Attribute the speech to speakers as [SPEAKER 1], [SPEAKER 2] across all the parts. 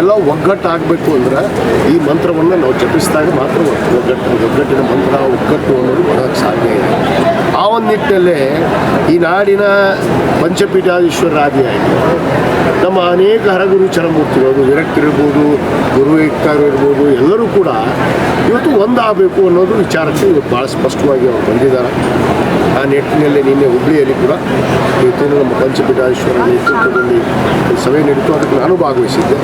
[SPEAKER 1] ಎಲ್ಲ ಒಗ್ಗಟ್ಟಾಗಬೇಕು ಅಂದ್ರೆ ಈ ಮಂತ್ರವನ್ನು ನಾವು ಜಪಿಸಿದಾಗ ಮಾತ್ರ ಒಗ್ಗಟ್ಟು ಒಗ್ಗಟ್ಟಿನ ಮಂತ್ರ, ಒಗ್ಗಟ್ಟು ಅನ್ನೋದು ಬರೋಕ್ಕೆ ಸಾಧ್ಯ ಇದೆ ಆ ಒಂದು ನಿಟ್ಟಿನಲ್ಲೇ ಈ ನಾಡಿನ ಪಂಚಪೀಠಾಧೀಶ್ವರಾದಿಯಾಗಿ ನಮ್ಮ ಅನೇಕ ಹರಗುರು ಚರಮೂರ್ತಿಗಳು ವಿರಕ್ತಿರ್ಬೋದು ಗುರು ಇರ್ಬೋದು, ಎಲ್ಲರೂ ಕೂಡ ಇವತ್ತು ಒಂದಾಗಬೇಕು ಅನ್ನೋದು ವಿಚಾರಕ್ಕೆ ಇವತ್ತು ಭಾಳ ಸ್ಪಷ್ಟವಾಗಿ ಅವರು ಬಂದಿದ್ದಾರೆ. ಆ ನಿಟ್ಟಿನಲ್ಲಿ ನಿನ್ನೆ ಹುಬ್ಳಿಯಲ್ಲಿ ಕೂಡ ಇವತ್ತು ನಮ್ಮ ಪಂಚಪೀಠಾಧೀಶ್ವರ ನೇತೃತ್ವದಲ್ಲಿ ಸಭೆ ನಡೀತು. ಅದಕ್ಕೆ ನಾನು ಭಾಗವಹಿಸಿದ್ದೆ.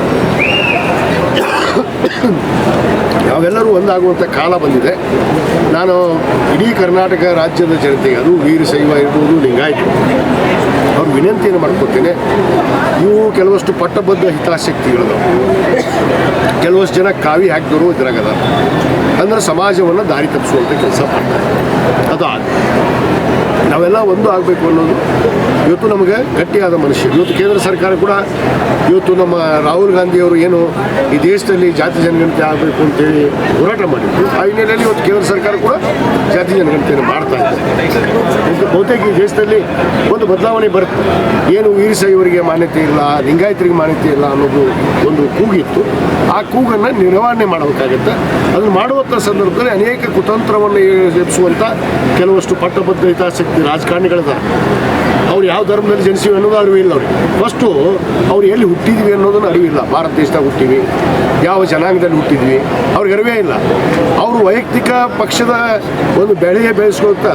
[SPEAKER 1] ನಾವೆಲ್ಲರೂ ಒಂದಾಗುವಂಥ ಕಾಲ ಬಂದಿದೆ. ನಾನು ಇಡೀ ಕರ್ನಾಟಕ ರಾಜ್ಯದ ಜನತೆಗೆ ಅದು ವೀರಶೈವ ಇರ್ಬೋದು, ಲಿಂಗಾಯತ ಅವ್ರ ವಿನಂತಿಯನ್ನು ಮಾಡ್ಕೊತೇನೆ ಇವು ಕೆಲವಷ್ಟು ಪಟ್ಟಬದ್ಧ ಹಿತಾಸಕ್ತಿಗಳು ಕೆಲವಷ್ಟು ಜನ ಕಾವಿ ಹಾಕಿದವರು ಇದ್ರಾಗದ ಅಂದ್ರೆ ಸಮಾಜವನ್ನು ದಾರಿ ತಪ್ಪಿಸುವಂಥ ಕೆಲಸ ಮಾಡ್ತಾರೆ. ನಾವೆಲ್ಲ ಒಂದು ಆಗಬೇಕು ಅನ್ನೋದು. ಇವತ್ತು ನಮಗೆ ಗಟ್ಟಿಯಾದ ಮನುಷ್ಯ ಇವತ್ತು ಕೇಂದ್ರ ಸರ್ಕಾರ ಕೂಡ ಇವತ್ತು ನಮ್ಮ ರಾಹುಲ್ ಗಾಂಧಿಯವರು ಏನು ಈ ದೇಶದಲ್ಲಿ ಜಾತಿ ಜನಗಣತಿ ಆಗಬೇಕು ಅಂತೇಳಿ ಹೋರಾಟ ಮಾಡಿದ್ರು. ಆ ಹಿನ್ನೆಲೆಯಲ್ಲಿ ಇವತ್ತು ಕೇಂದ್ರ ಸರ್ಕಾರ ಕೂಡ ಜಾತಿ ಜನಗಣತಿಯನ್ನು ಮಾಡ್ತಾ ಇದ್ದಾರೆ ಬಹುತೇಕ ಈ ದೇಶದಲ್ಲಿ ಒಂದು ಬದಲಾವಣೆ ಬರುತ್ತೆ. ಏನು ವೀರಶೈವರಿಗೆ ಮಾನ್ಯತೆ ಇಲ್ಲ, ಲಿಂಗಾಯತರಿಗೆ ಮಾನ್ಯತೆ ಇಲ್ಲ ಅನ್ನೋದು ಒಂದು ಕೂಗಿತ್ತು. ಆ ಕೂಗನ್ನು ನಿರ್ವಹಣೆ ಮಾಡಬೇಕಾಗತ್ತೆ. ಅದನ್ನು ಮಾಡುವಂಥ ಸಂದರ್ಭದಲ್ಲಿ ಅನೇಕ ಕುತಂತ್ರವನ್ನು ಎಬ್ಬಿಸುವಂಥ ಕೆಲವಷ್ಟು ಪಟ್ಟಭದ್ರ ಹಿತಾಸಕ್ತಿ ರಾಜಕಾರಣಿಗಳಿದ್ದಾರೆ. ಅವ್ರು ಯಾವ ಧರ್ಮದಲ್ಲಿ ಜನಿಸಿವೆ ಅನ್ನೋದು ಅರಿವು ಇಲ್ಲ ಅವ್ರಿಗೆ. ಫಸ್ಟು ಅವ್ರು ಎಲ್ಲಿ ಹುಟ್ಟಿದ್ವಿ ಅನ್ನೋದನ್ನು ಅರಿವಿಲ್ಲ. ಭಾರತ ದೇಶದಾಗ ಹುಟ್ಟಿವಿ ಯಾವ ಜನಾಂಗದಲ್ಲಿ ಹುಟ್ಟಿದ್ವಿ. ಅವ್ರಿಗೆ ಅರಿವೇ ಇಲ್ಲ. ಅವರು ವೈಯಕ್ತಿಕ ಪಕ್ಷದ ಒಂದು ಬೆಳೆಗೆ ಬೆಳೆಸ್ಕೊಳ್ತಾ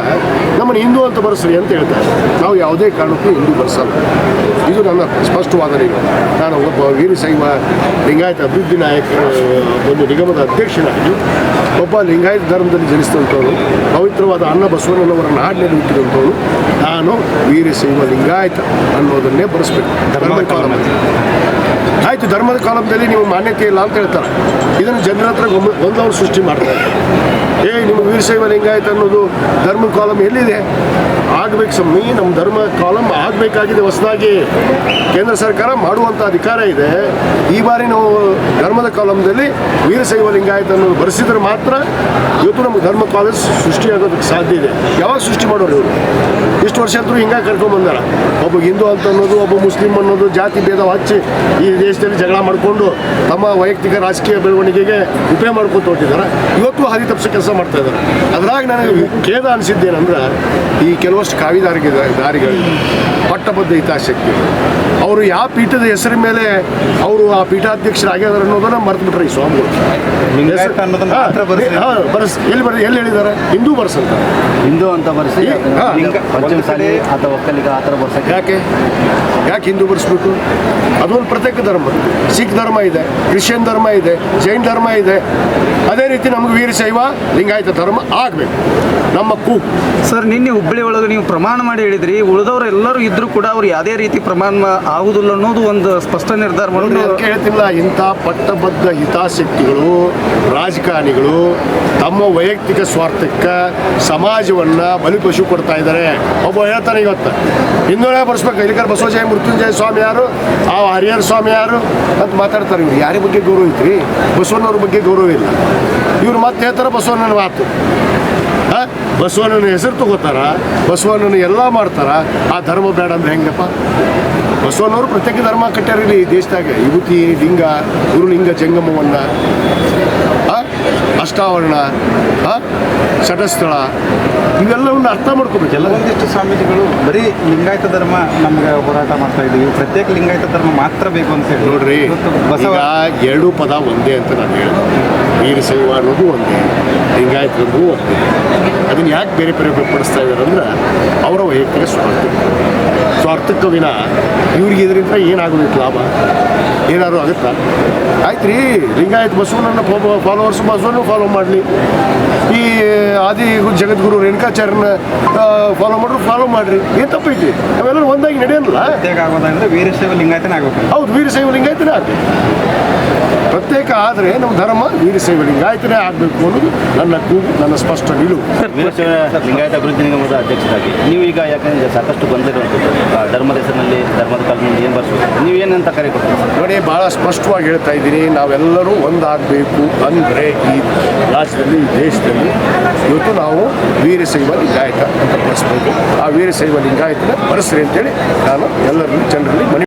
[SPEAKER 1] ನಮ್ಮನ್ನು ಹಿಂದೂ ಅಂತ ಬರೆಸ್ರಿ ಅಂತ ಹೇಳ್ತಾರೆ. ನಾವು ಯಾವುದೇ ಕಾರಣಕ್ಕೂ ಹಿಂದೂ ಬರೆಸಲ್ಲ. ಇದು ನನ್ನ ಸ್ಪಷ್ಟವಾದ ನಿಲುವು ನಾನು ಒಬ್ಬ ವೀರಶೈವ ಲಿಂಗಾಯತ ಅಭಿವೃದ್ಧಿ ನಾಯಕ ಒಂದು ನಿಗಮದ ಅಧ್ಯಕ್ಷನಾಗಿ ಒಬ್ಬ ಲಿಂಗಾಯತ ಧರ್ಮದಲ್ಲಿ ಜನಿಸಿದಂಥವನು ಪವಿತ್ರವಾದ ಅನ್ನ ಬಸವಣ್ಣನವರ ನಾಡಿನಲ್ಲಿ ಹುಟ್ಟಿದಂಥವನು ನಾನು ವೀರಶೈವ ಲಿಂಗಾಯತ ಅನ್ನೋದನ್ನೇ ಬರೆಸ್ಬೇಕು. ಆಯಿತು, ಧರ್ಮದ ಕಾಲದಲ್ಲಿ ನೀವು ಮಾನ್ಯತೆ ಇಲ್ಲ ಅಂತ ಹೇಳ್ತಾರೆ. ಇದನ್ನು ಜನರ ಹತ್ರ ಗೊಂದಲವನ್ನು ಗೊಂದಲ ಸೃಷ್ಟಿ ಮಾಡ್ತಾರೆ. ಏ ನಿಮ್ಮ ವೀರಶೈವ ಲಿಂಗಾಯತ ಅನ್ನೋದು ಧರ್ಮ ಕಾಲಮ್ ಎಲ್ಲಿದೆ? ಆಗ್ಬೇಕು ಸ್ವಾಮಿ, ನಮ್ಮ ಧರ್ಮ ಕಾಲಮ್ ಆಗಬೇಕಾಗಿದೆ ಹೊಸದಾಗಿ. ಕೇಂದ್ರ ಸರ್ಕಾರ ಮಾಡುವಂಥ ಅಧಿಕಾರ ಇದೆ. ಈ ಬಾರಿ ನಾವು ಧರ್ಮದ ಕಾಲಮ್ದಲ್ಲಿ ವೀರಶೈವ ಲಿಂಗಾಯತ ಅನ್ನೋದು ಬರೆಸಿದ್ರೆ ಮಾತ್ರ ಇವತ್ತು ನಮ್ಮ ಧರ್ಮ ಕಾಲೇಜ್ ಸೃಷ್ಟಿಯಾಗೋದಕ್ಕೆ ಸಾಧ್ಯ ಇದೆ. ಯಾವಾಗ ಸೃಷ್ಟಿ ಮಾಡೋರು ಇವರು? ಇಷ್ಟು ವರ್ಷ ಅಂತೂ ಹಿಂಗೆ ಕರ್ಕೊಂಡ್ಬಂದಾರ ಒಬ್ಬ ಹಿಂದೂ ಅಂತ ಅನ್ನೋದು, ಒಬ್ಬ ಮುಸ್ಲಿಂ ಅನ್ನೋದು, ಜಾತಿ ಭೇದ ಹಚ್ಚಿ ಈ ದೇಶದಲ್ಲಿ ಜಗಳ ಮಾಡಿಕೊಂಡು ತಮ್ಮ ವೈಯಕ್ತಿಕ ರಾಜಕೀಯ ಬೆಳವಣಿಗೆಗೆ ಉಪಯೋಗ ಮಾಡ್ಕೊತ ಹೊಟ್ಟಿದ್ದಾರೆ ಇವತ್ತು ಹಾದಿ ತಪ್ಪಿಸೋ ಕೆಲಸ ಮಾಡ್ತಾ ಇದ್ದಾರೆ. ಅದ್ರಾಗ ನನಗೆ ಖೇದ ಅನಿಸಿದ್ದೇನೆಂದ್ರೆ ಈ ಕೆಲವಷ್ಟು ಕಾವಿದಾರಿಗೆ ದಾರಿಗಳು ಪಟ್ಟಬದ್ಧ ಹಿತಾಸಕ್ತಿ. ಅವರು ಯಾವ ಪೀಠದ ಹೆಸರಿನ ಮೇಲೆ ಅವರು ಆ ಪೀಠಾಧ್ಯಕ್ಷರಾಗ್ಯಾರ ಅನ್ನೋದನ್ನ ಮರ್ತು ಬಿಟ್ರೆ ಈ ಸ್ವಾಮಿಗಳು.
[SPEAKER 2] ಬರ್ಸಿ.
[SPEAKER 1] ಬರ್ಸ್. ಎಲ್ಲಿ ಬರ್ರಿ ಎಲ್ಲಿ ಹೇಳಿದ್ದಾರೆ? ಹಿಂದೂ ಬರ್ಸಂತ.
[SPEAKER 3] ಹಿಂದೂ ಅಂತ ಬರ್ಸಿ ಅಥವಾ ಒಕ್ಕಲಿಗ ಆ ಥರ ಬರ್ಸಕ್ಕೆ
[SPEAKER 1] ಯಾಕೆ? ಯಾಕೆ ಹಿಂದೂ ಬರ್ಸ್ಬೇಕು ಅದೊಂದು ಪ್ರತ್ಯೇಕ ಧರ್ಮ. ಸಿಖ್ ಧರ್ಮ ಇದೆ ಕ್ರಿಶ್ಚಿಯನ್ ಧರ್ಮ ಇದೆ ಜೈನ್ ಧರ್ಮ ಇದೆ. ಅದೇ ರೀತಿ ನಮ್ಗೆ ವೀರಶೈವ ಲಿಂಗಾಯತ ಧರ್ಮ ಆಗಬೇಕು. ನಮ್ಮ ಕೂ.
[SPEAKER 2] ಸರ್ ನಿನ್ನೆ ಹುಬ್ಬಳ್ಳಿ ಒಳಗೆ ನೀವು ಪ್ರಮಾಣ ಮಾಡಿ ಹೇಳಿದ್ರಿ. ಉಳಿದವರು ಎಲ್ಲರೂ ಇದ್ರೂ ಕೂಡ ಅವ್ರು ಯಾವುದೇ ರೀತಿ ಪ್ರಮಾಣ ಆಗುದಿಲ್ಲ ಅನ್ನೋದು ಒಂದು ಸ್ಪಷ್ಟ ನಿರ್ಧಾರ ಮಾಡಿ
[SPEAKER 1] ಕೇಳ್ತಿಲ್ಲ ಹೇಳ್ತಿಲ್ಲ? ಇಂಥ ಪಟ್ಟಬದ್ಧ ಹಿತಾಸಕ್ತಿಗಳು ರಾಜಕಾರಣಿಗಳು ತಮ್ಮ ವೈಯಕ್ತಿಕ ಸ್ವಾರ್ಥಕ್ಕೆ ಸಮಾಜವನ್ನು ಬಲಿಪಶು ಕೊಡ್ತಾ ಇದ್ದಾರೆ. ಒಬ್ಬ ಹೇಳ್ತಾನೆ ಇವತ್ತು ಹಿಂದೂನೇ ಬರ್ಸ್ಬೇಕು. ಇಲ್ಲಿಕರ್ ಬಸವಜಯ ಮೃತ್ಯುಂಜಯ ಸ್ವಾಮಿ ಯಾರು? ಆ ಹರಿಹರ ಸ್ವಾಮಿ ಯಾರು? ಅಂತ ಮಾತಾಡ್ತಾರೆ ಇವ್ರು. ಯಾರ ಬಗ್ಗೆ ಗೌರವ ಐತ್ರಿ? ಬಸವಣ್ಣವ್ರ ಬಗ್ಗೆ ಗೌರವ ಇಲ್ಲ. ಇವ್ರು ಮತ್ತೆ ಹೇಳ್ತಾರೆ ಬಸವಣ್ಣನ ಮಾತು? ಬಸವಣ್ಣನ ಹೆಸರು ತಗೋತಾರ ಬಸವಣ್ಣನ ಎಲ್ಲ ಮಾಡ್ತಾರ. ಆ ಧರ್ಮ ಬೇಡ ಅಂದ್ರೆ ಹೆಂಗಪ್ಪ? ಬಸವಣ್ಣವರು ಪ್ರತ್ಯೇಕ ಧರ್ಮ ಈ ದೇಶದಾಗ ಯುವತಿ ಲಿಂಗ ಗುರುಲಿಂಗ ಜಂಗಮವನ್ನ? ಅಷ್ಟಾವರಣ ಶಟಸ್ಥಳ ಇವೆಲ್ಲವನ್ನ ಅರ್ಥ ಮಾಡ್ಕೋಬೇಕಲ್ಲ
[SPEAKER 4] ಒಂದಿಷ್ಟು ಸ್ವಾಮೀಜಿಗಳು ಬರೀ ಲಿಂಗಾಯತ ಧರ್ಮ ನಮ್ಗೆ ಹೋರಾಟ ಮಾಡ್ತಾ ಇದ್ದೀವಿ. ಪ್ರತ್ಯೇಕ ಲಿಂಗಾಯತ ಧರ್ಮ ಮಾತ್ರ ಬೇಕು ಅಂತ ಹೇಳಿ.
[SPEAKER 1] ನೋಡ್ರಿ
[SPEAKER 4] ಬಸವ
[SPEAKER 1] ಎರಡು ಪದ ಒಂದೇ ಅಂತ ನಾನು ಹೇಳಿದೆ. ವೀರಶೈವ ಅನ್ನೋದು ಒಂದೇ ಲಿಂಗಾಯತರದ್ದು ಒಂದೇ. ಅದನ್ನು ಯಾಕೆ ಬೇರೆ ಬೇರೆ ಬೇರ್ಪಡಿಸ್ತಾ ಇದ್ದಾರೆ ಅಂದ್ರೆ ಅವರ ವೈಯಕ್ತಿಕ ಸ್ವಾರ್ಥ. ಸ್ವಾರ್ಥಕ್ಕೆ ವಿನ ಇವ್ರಿಗೆ ಇದರಿಂದ ಏನಾಗೋದಿತ್ತು ಲಾಭ? ಏನಾದ್ರು ಆಗುತ್ತಾ? ಆಯ್ತು ರೀ ಲಿಂಗಾಯತ್ ಬಸವನನ್ನು ಫಾಲೋವರ್ಸ್ ಬಸವನು ಫಾಲೋ ಮಾಡಲಿ. ಈ ಜಗದ್ಗುರು ರೇಣುಕಾಚಾರ್ಯನ ಫಾಲೋ ಮಾಡ್ರು ಫಾಲೋ ಮಾಡ್ರಿ. ಏನು ತಪ್ಪೈತಿ ನಾವೆಲ್ಲರೂ ಒಂದಾಗಿ ನಡೆಯಲ್ಲ
[SPEAKER 4] ಪ್ರತ್ಯೇಕ ಆಗೋದಂದ್ರೆ ವೀರಶೈವ ಲಿಂಗಾಯತನೇ ಆಗಬೇಕು
[SPEAKER 1] ಹೌದು ವೀರಶೈವ ಲಿಂಗಾಯತನೇ ಆಗಬೇಕು. ಪ್ರತ್ಯೇಕ ಆದರೆ ನಮ್ಮ ಧರ್ಮ ವೀರಶೈವ ಲಿಂಗಾಯತನೇ ಆಗಬೇಕು ಅನ್ನೋದು ನನ್ನ ಕೂಗು ನನ್ನ ಸ್ಪಷ್ಟ ನಿಲುವು.
[SPEAKER 3] ವೀರಶೈವ ಲಿಂಗಾಯತ ಅಭಿವೃದ್ಧಿ ನಿಗಮದ ಅಧ್ಯಕ್ಷರಾಗಿ. ನೀವು ಈಗ ಯಾಕಂದ್ರೆ ಸಾಕಷ್ಟು ಗೊಂದಲಿರುವಂಥದ್ದು ಆ, ಧರ್ಮದ ಹೆಸರಿನಲ್ಲಿ ಧರ್ಮದ ಕಾಲದಲ್ಲಿ ಏನು ಬರ್ಸೋದು ನೀವು ಏನಂತ ಕರೆ ಕೊಡ್ತೀರಿ?
[SPEAKER 1] ನೋಡಿ ಭಾಳ ಸ್ಪಷ್ಟವಾಗಿ ಹೇಳ್ತಾ ಇದ್ದೀನಿ ನಾವೆಲ್ಲರೂ ಒಂದಾಗಬೇಕು ಅಂದರೆ ಈ ರಾಜ್ಯದಲ್ಲಿ ಈ ದೇಶದಲ್ಲಿ ಇವತ್ತು ನಾವು ವೀರಶೈವ ಲಿಂಗಾಯತ ಅಂತ ಬಳಸ್ಬೋದು ಆ ವೀರಶೈವ ಲಿಂಗಾಯತನ ಬಳಸ್ರಿ ಅಂತೇಳಿ ನಾನು ಎಲ್ಲರಲ್ಲಿ ಜನರಲ್ಲಿ ಮನವಿ